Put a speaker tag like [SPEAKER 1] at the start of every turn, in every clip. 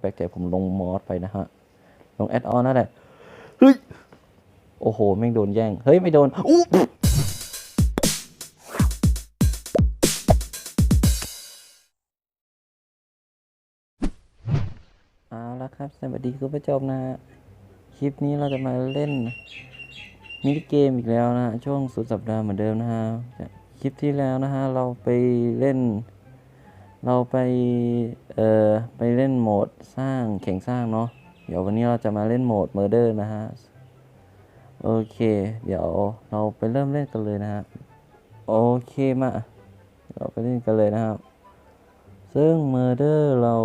[SPEAKER 1] แปลกใจผมลงมอสไปนะฮะ ลงแอดออนนั่นแหละ เฮ้ย โอ้โห แม่งโดนแย่ง เฮ้ย ไม่โดนอู้เอาละครับ สวัสดีคุณผู้ชมนะคลิปนี้เราจะมาเล่นมินิเกมอีกแล้วนะ ช่วงสุดสัปดาห์เหมือนเดิมนะฮะ คลิปที่แล้วนะฮะ เราไปเล่น เราไป เอ่อ ไปเล่นโหมดสร้างแข่งสร้างเนาะ เดี๋ยววันนี้เราจะมาเล่นโหมด Murder นะฮะ โอเค เดี๋ยวเราไปเริ่มเล่นกันเลยนะฮะ โอเคมา เราไปเล่นกันเลยนะครับ ซึ่ง Murder เรา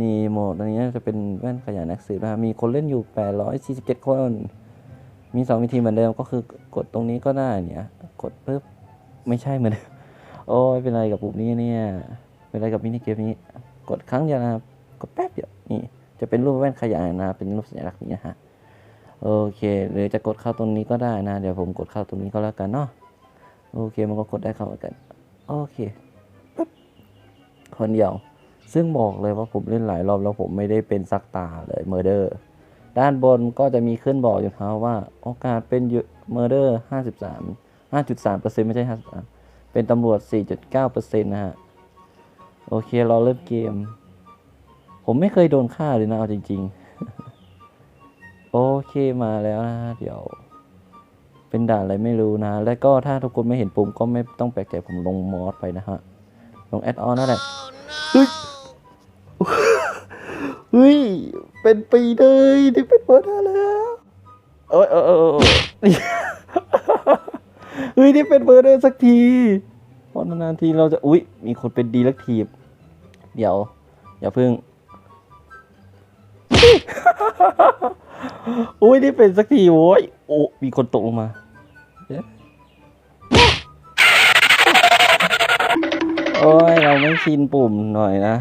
[SPEAKER 1] นี่โหมดอันนี้จะเป็นแว่นขยายนักสืบนะครับมีคนเล่นอยู่ 847 คน มี2วิธีเหมือนเดิมก็คือกดตรงนี้ก็ได้เนี่ย กดปุ๊บ ไม่ใช่เหมือนเดิม โอ้ยเป็นไรกับปุ่มนี้เนี่ย เป็นไรกับมินิเกมนี้ กดครั้งเดียวนะครับ กดแป๊บเดียวนี่ จะเป็นรูปแว่นขยายนะเป็นรูปสัญลักษณ์นี้นะฮะ โอเคหรือจะกดเข้าตรงนี้ก็ได้นะ เดี๋ยวผมกดเข้าตรงนี้ก็แล้วกันเนาะ โอเคมันก็กดได้เข้ากัน โอเคปึ๊บคนเดียว ซึ่งบอกเลยว่าผมเล่นหลายรอบแล้วผมไม่ได้เป็นซักตาเลยเมอร์เดอร์ ด้านบนก็จะมีขึ้นบอกอยู่ครับว่าโอกาสเป็นเมอร์เดอร์ห้าสิบสามห้าจุดสามเปอร์เซ็นต์ไม่ใช่ห้าสิบสาม เป็นตำรวจสี่จุดเก้าเปอร์เซ็นต์นะฮะ โอเค เราเริ่มเกม ผมไม่เคยโดนฆ่าเลยนะ เอาจริง ๆ โอเคมาแล้วนะฮะ เดี๋ยว เป็นด่านอะไรไม่รู้นะ แล้วก็ถ้าทุกคนไม่เห็นปุ่มก็ไม่ต้องแปลกใจผมลงมอสไปนะฮะ ลงแอดออนนั่นแหละเฮ้ยเฮ้ย เป็นปีเลยที่เป็นเปิดได้แล้วเอ้ยเออเออเออเออเฮ้ยนี่เป็นเบอร์เดอร์สักทีเพราะนานๆทีเราจะอุ๊ย มีคนเป็นดีลักทีฟเดี๋ยว อย่าเพิ่งอุ้ยนี่เป็นสักทีโว้ยโอ้มีคนตกลงมาเอ๊ะโอ้ยเราไม่ชินปุ่มหน่อยนะ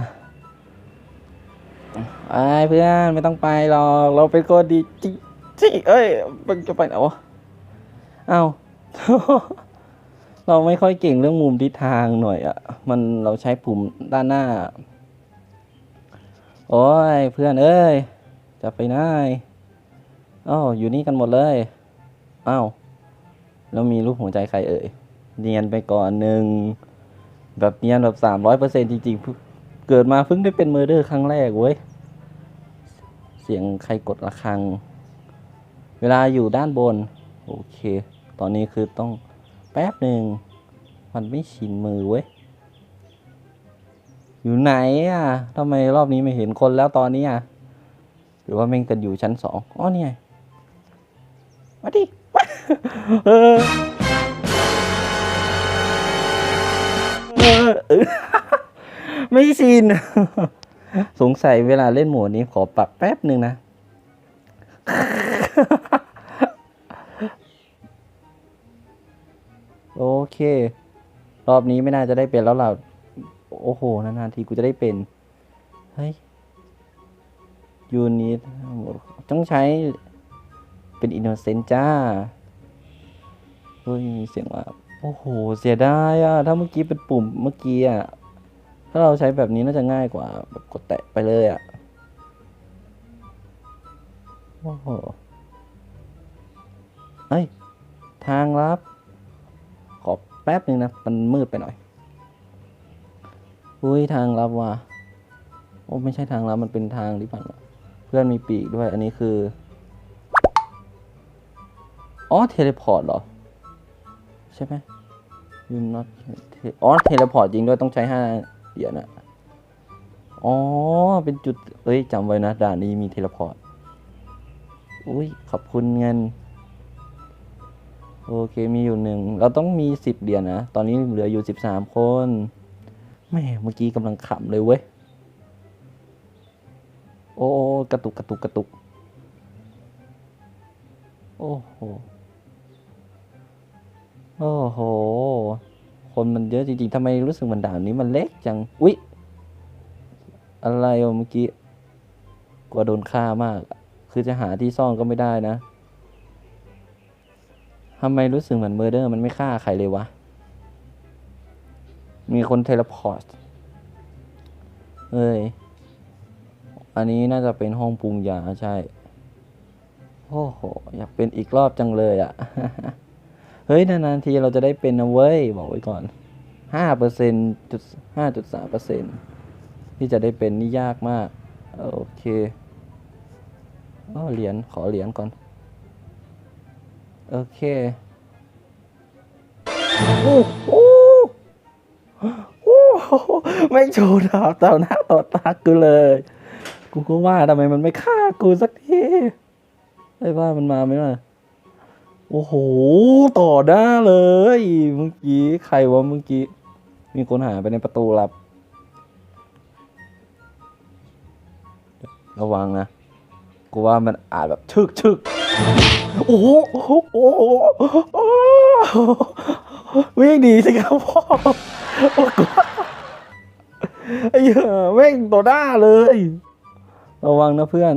[SPEAKER 1] ไอ้เพื่อนไม่ต้องไปหรอกเราเป็นคนดีจิจิเอ้ยมันจะไปไหนวะเอ้า เราไม่ค่อยเก่งเรื่องมุมทิศทางหน่อยอะ่ะมันเราใช้ปุ่มด้านหน้า โอ้ยเพื่อนเอ้ย จะไปไหนอ้าวอยู่นี่กันหมดเลยอ้าวแล้วมีรูปหัวใจใครเอ่ย เนียนไปก่อนหนึ่ง แบบเนียนแบบสามร้อยเปอร์เซ็นจริงๆเพิ่งเกิดมาเพิ่งได้เป็นเมอร์เดอร์ครั้งแรกเว้ย เสียงใครกดระฆัง เวลาอยู่ด้านบน โอเค ตอนนี้คือต้องแป๊บหนึ่งมันไม่ชินมือเว้ย อยู่ไหนอะทำไมรอบนี้ไม่เห็นคนแล้วตอนนี้อะ หรือว่าแม่งกันอยู่ชั้นสองอ๋อนี่ไงมาดิเออเออไม่ชิน สงสัยเวลาเล่นหมดนี้ขอปรับแป๊บหนึ่งนะ โอเค รอบนี้ไม่น่าจะได้เป็นแล้วล่ะโอ้โหนานๆทีกูจะได้เป็น เฮ้ยยูนิตต้องใช้เป็นอินโนเซนต์จ้า เฮ้ย มีเสียงว่า โอ้โห เสียดายอะถ้าเมื่อกี้เป็นปุ่มเมื่อกี้อะถ้าเราใช้แบบนี้น่าจะง่ายกว่า แบบกดแตะไปเลยอะโอ้โหเฮ้ย ทางลับ ป๊บนึงนะ มันมืดไปหน่อย อุ้ยทางลับว่ะ โอ้ไม่ใช่ทางลับ มันเป็นทางหรือเปล่าเพื่อนมีปีกด้วย อันนี้คือ อ๋อ เทเลพอร์ตเหรอ ใช่ไหมยูนอตอ๋อ เทเลพอร์ตจริงด้วย ต้องใช้ห้าเหรียญอะอ๋อ เป็นจุด เอ้ยจำไว้นะ ด่านนี้มีเทเลพอร์ต อุ้ย ขอบคุณเงิน โอเคมีอยู่หนึ่งเราต้องมีสิบเหรียญนะตอนนี้เหลืออยู่สิบสามคนแม่เมื่อกี้กำลังขำเลยเว้ยโอ้กระตุกกระตุกกระตุก โอ้โหโอ้โห คนมันเยอะจริงๆทำไมรู้สึกเหมันด่านนี้มันเล็กจัง อุ๊ย อะไรเมื่อกี้ กลัวโดนฆ่ามาก คือจะหาที่ซ่อนก็ไม่ได้นะ ทำไมรู้สึกเหมือนเมอร์เดอร์มันไม่ฆ่าใครเลยวะ มีคนเทเลพอร์ต เอ้ย อันนี้น่าจะเป็นห้องปรุงยาใช่ โอ้โห อยากเป็นอีกรอบจังเลยอะ่ะ เฮ้ย นานๆทีเราจะได้เป็นนะเว้ย บอกไว้ก่อนห้าเปอร์เซ็นจุดห้าจุดสามเปอร์เซ็นที่จะได้เป็นนี่ยากมาก โอเคอ้อเหรียญขอเหรียญก่อน โอเคโอ้โหโอ้โหไม่โชว์ดาวต่อหน้าต่อตากูเลย กูก็ว่าทำไมมันไม่ฆ่ากูสักทีไอ้ว่ามันมาไหมล่ะโอ้โห ต่อหน้าเลยเมื่อกี้ใครวะเมื่อกี้ มีคนหายไปในประตูลับ ระวังนะ กูว่ามันอาจแบบชึกชึก โอ้โหโอ้โหวิ่งหนีสิครับพ่อไอ้เหี้ยแม่งต่อหน้าเลย ระวังนะเพื่อน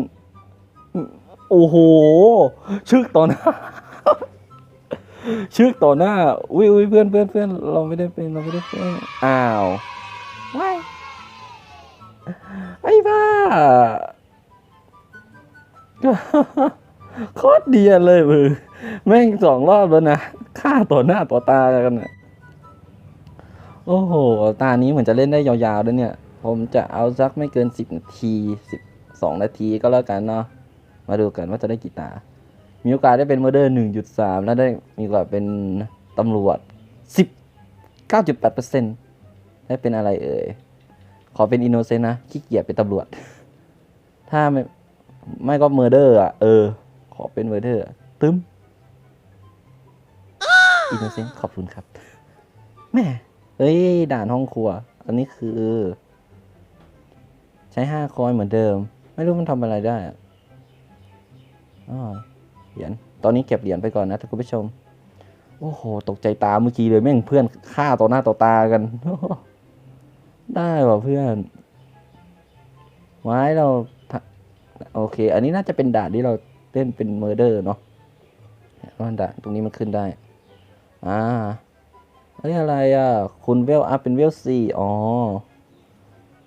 [SPEAKER 1] โอ้โห ชึกต่อหน้า ชึกต่อหน้าอุ้ยอุ้ยเพื่อนเพื่อนเพื่อนเราไม่ได้เป็นเราไม่ได้เป็นอ้าวว้ายไอ้บ้า โคตรเดียนเลยมือแม่งสองรอบแล้วนะฆ่าต่อหน้าต่อตากันนะโอ้โห ตานี้เหมือนจะเล่นได้ยาวๆด้วยเนี่ย ผมจะเอาสักไม่เกินสิบนาทีสิบสองนาทีก็แล้วกันเนาะมาดูกันว่าจะได้กี่ตา มีโอกาสได้เป็นเมอร์เดอร์หนึ่งจุดสามแล้วได้มีโอกาสเป็นตำรวจสิบเก้าจุดแปดเปอร์เซ็นต์ได้เป็นอะไรเอ่ย ขอเป็นอินโนเซนต์นะขี้เกียจเป็นตำรวจ ถ้าไม่ไม่ก็เมอร์เดอร์อะ เออ อเป็นเมอร์เดอร์ตึมอินโนเซนต์ขอบคุณครับแม่เฮ้ย ด่านห้องครัว อันนี้คือ ใช้ห้าคอยเหมือนเดิม ไม่รู้มันทำอะไรได้อ๋อเหรียญตอนนี้เก็บเหรียญไปก่อนนะท่านผู้ชม โอ้โห ตกใจตาเมื่อกี้เลยแม่งเพื่อนฆ่าต่อหน้าต่อตากัน ได้ว่ะเพื่อนไว้เรา โอเค อันนี้น่าจะเป็นด่านที่เรา เล่นเป็นเมอร์เดอร์เนาะว่าด่านตรงนี้มันขึ้นได้ อ่าอันนี้อะไรอะ คุณเวลอัพเป็นเวลสี่อ๋อ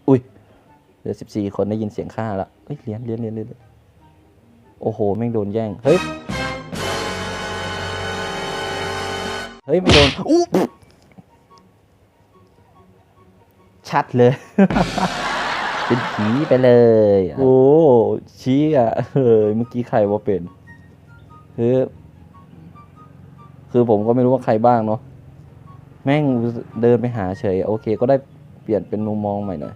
[SPEAKER 1] อุ้ยเหลือสิบสี่คนได้ยินเสียงฆ่าละเฮ้ยเหรียญเหรียญเหรียญเหรียญโอ้โห แม่งโดนแย่ง เฮ้ย เฮ้ย ไม่โดนอู้ชัดเลย เป็นผีไปเลยโอ้ชี้อะเออเมื่อกี้ใครว่าเป็นคือ คือผมก็ไม่รู้ว่าใครบ้างเนาะแม่งเดินไปหาเฉย โอเค ก็ได้เปลี่ยนเป็นมุมมองใหม่หน่อย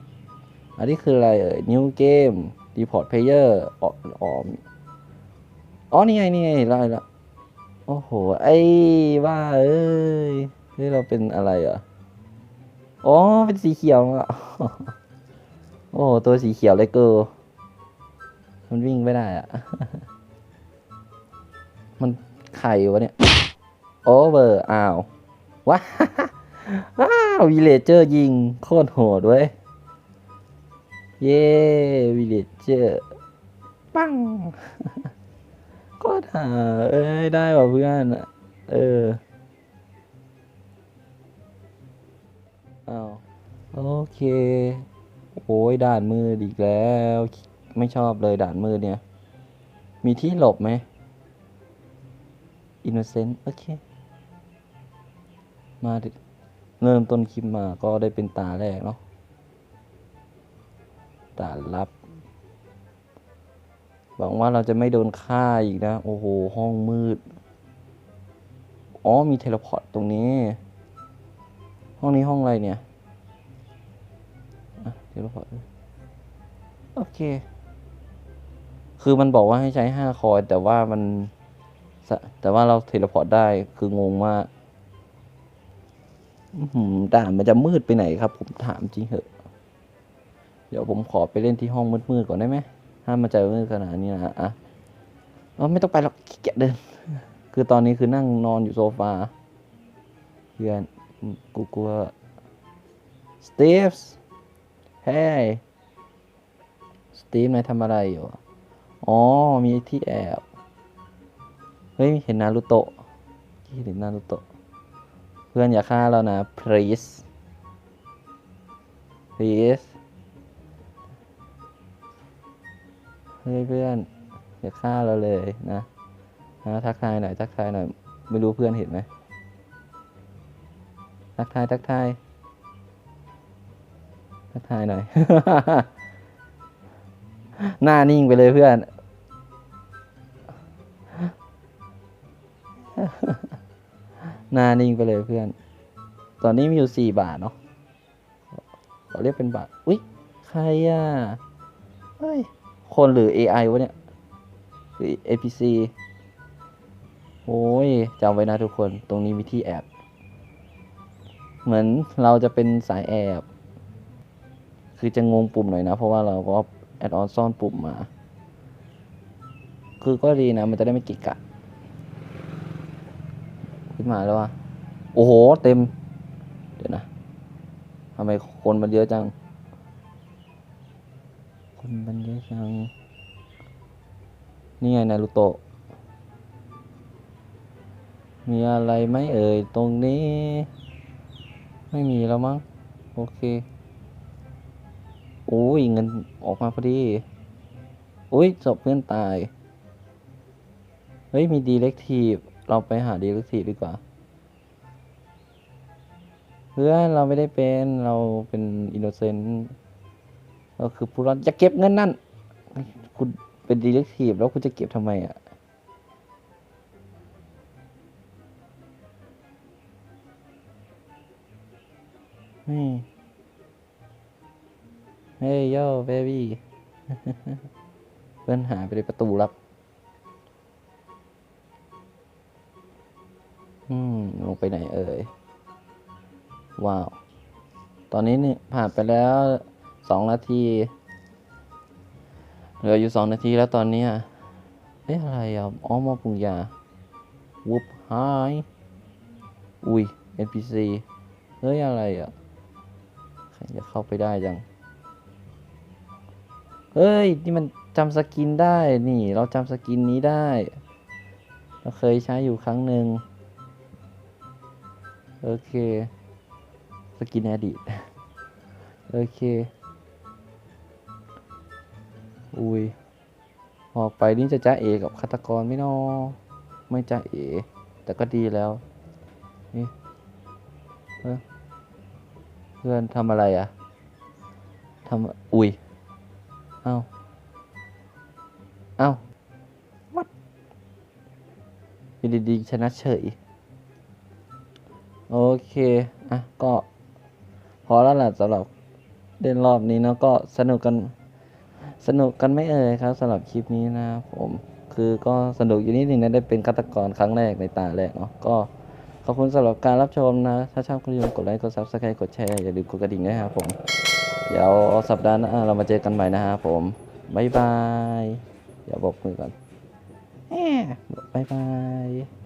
[SPEAKER 1] อันนี้คืออะไรเอ่ย new game report player อ๋ออ๋ออ๋อนี่ไงนี่ไงไล่ละโอ้โห ไอ้ว่าเอ้ยเฮ้ยเราเป็นอะไรอะอ๋อ เป็นสีเขียวอะ โอ้ตัวสีเขียวเลยเกิร์มันวิ่งไม่ได้อะมันไข่วะเนี่ย โอเวอร์ อ้าวว้าว้าววิเลเจอร์ยิง โคตรโหดเว้ย เย้วิเลเจอร์ปังโคตรหาเอ้ย ได้ว่ะเพื่อนอะเอออ้าโอเค โอ้ยด่านมืดอีกแล้ว ไม่ชอบเลยด่านมืดเนี่ย มีที่หลบไหมอินโนเซนต์โอเค มาเริ่มต้นคลิปมาก็ได้เป็นตาแรกเนาะตาลับหวังว่าเราจะไม่โดนฆ่าอีกนะ โอ้โห ห้องมืด อ๋อ มีเทเลพอร์ตตรงนี้ ห้องนี้ห้องอะไรเนี่ย เทเลพอร์ตโอเค คือมันบอกว่าให้ใช้ห้าคอยแต่ว่ามัน แต่ว่าเราเทเลพอร์ตได้คืองงมากอื้อหือด่านมันจะมืดไปไหนครับ ผมถามจริงเหอะ เดี๋ยวผมขอไปเล่นที่ห้องมืดๆก่อนได้ไหมถ้ามันจมืดขนาดนี้นะอะเออไม่ต้องไปหรอกขี้เกียจเดิน คือตอนนี้คือนั่งนอนอยู่โซฟาเพื่อนกูกลัวสเตฟส์ ฮ้ยสตีฟนายทำอะไรอยู่ อ๋อ มีที่แอบ เฮ้ย เห็นนารูโตะเห็นนารูโตะ เพื่อนอย่าฆ่าเรานะ please please เฮ้ยเพื่อนอย่าฆ่าเราเลยนะนะทักทายหน่อย ทักทายหน่อย ไม่รู้เพื่อนเห็นไหมทักทาย ทักทาย ทักทายหน่อย หน้านิ่งไปเลยเพื่อน หน้านิ่งไปเลยเพื่อน ตอนนี้มีอยู่สี่บาทเนาะขอเรียกเป็นบาท อุ๊ย ใครอะเฮ้ย คนหรือ AI วะเนี่ย หรือ APC โอ้ยจำไว้นะทุกคน ตรงนี้มีที่แอบ เหมือนเราจะเป็นสายแอบ คือจะงงปุ่มหน่อยนะ เพราะว่าเราก็แอดออนซ่อนปุ่มมา คือก็ดีนะ มันจะได้ไม่กิกกะขึ้นมาแล้ววะโอ้โห เต็ม เดี๋ยวนะทำไมคนมันเยอะจัง คนมันเยอะจัง นี่ไงนารูโตะมีอะไรไหมเอ่ย ตรงนี้ ไม่มีแล้วมั้ง โอเค โอ้ยเงินออกมาพอดีโอ้ยศพเพื่อนตาย เฮ้ย มีดีเล็กทีฟเราไปหาดีเล็กทีฟดีกว่า เพื่อนเราไม่ได้เป็นเราเป็นอินโนเซนต์เราคือผู้รอดจะเก็บเงินนั่นคุณเป็นดีเล็กทีฟแล้วคุณจะเก็บทำไมอะนี่ เฮ้ยโย่เบบี้เพื่อนหายไปในประตูลับ อืม ลงไปไหนเอ่ย ว้าว ตอนนี้นี่ผ่านไปแล้วสองนาที เหลืออยู่สองนาทีแล้วตอนนี้ เอ๊ะอะไรอะอ๋อมอปุงยา วุบหาย อุ้ย NPC เฮ้ยอะไรอะ ใครจะเข้าไปได้จัง เฮ้ย นี่มันจำสกินได้นี่ เราจำสกินนี้ได้ เราเคยใช้อยู่ครั้งหนึ่งโอเค สกินอดีต โอเค อุ้ย ออกไปนี่จะจ้าเอกับฆาตกรไม่นอ ไม่จ้าเอ แต่ก็ดีแล้ว นี่เอ้อเพื่อนทำอะไรอะทำอุ้ย เอาเอาวัดอยู่ดีๆชนะเฉย โอเค อะ ก็ พอแล้วล่ะสำหรับเล่นรอบนี้เนาะก็สนุกกันสนุกกันไม่เอ่ยครับสำหรับคลิปนี้นะผมคือก็สนุกอยู่นิดนึงนะได้เป็นฆาตกรครั้งแรกในตาแรกเนาะก็ขอบคุณสำหรับการรับชมนะ ถ้าชอบก็อย่าลืมกดไลค์กดซับสไครต์กดแชร์อย่าลืมกดกระดิ่งด้วยนะครับผม เดี๋ยวสัปดาห์หน้าเรามาเจอกันใหม่นะครับผมบ๊ายบาย เดี๋ยวบอกมือก่อนแหมบ๊ายบาย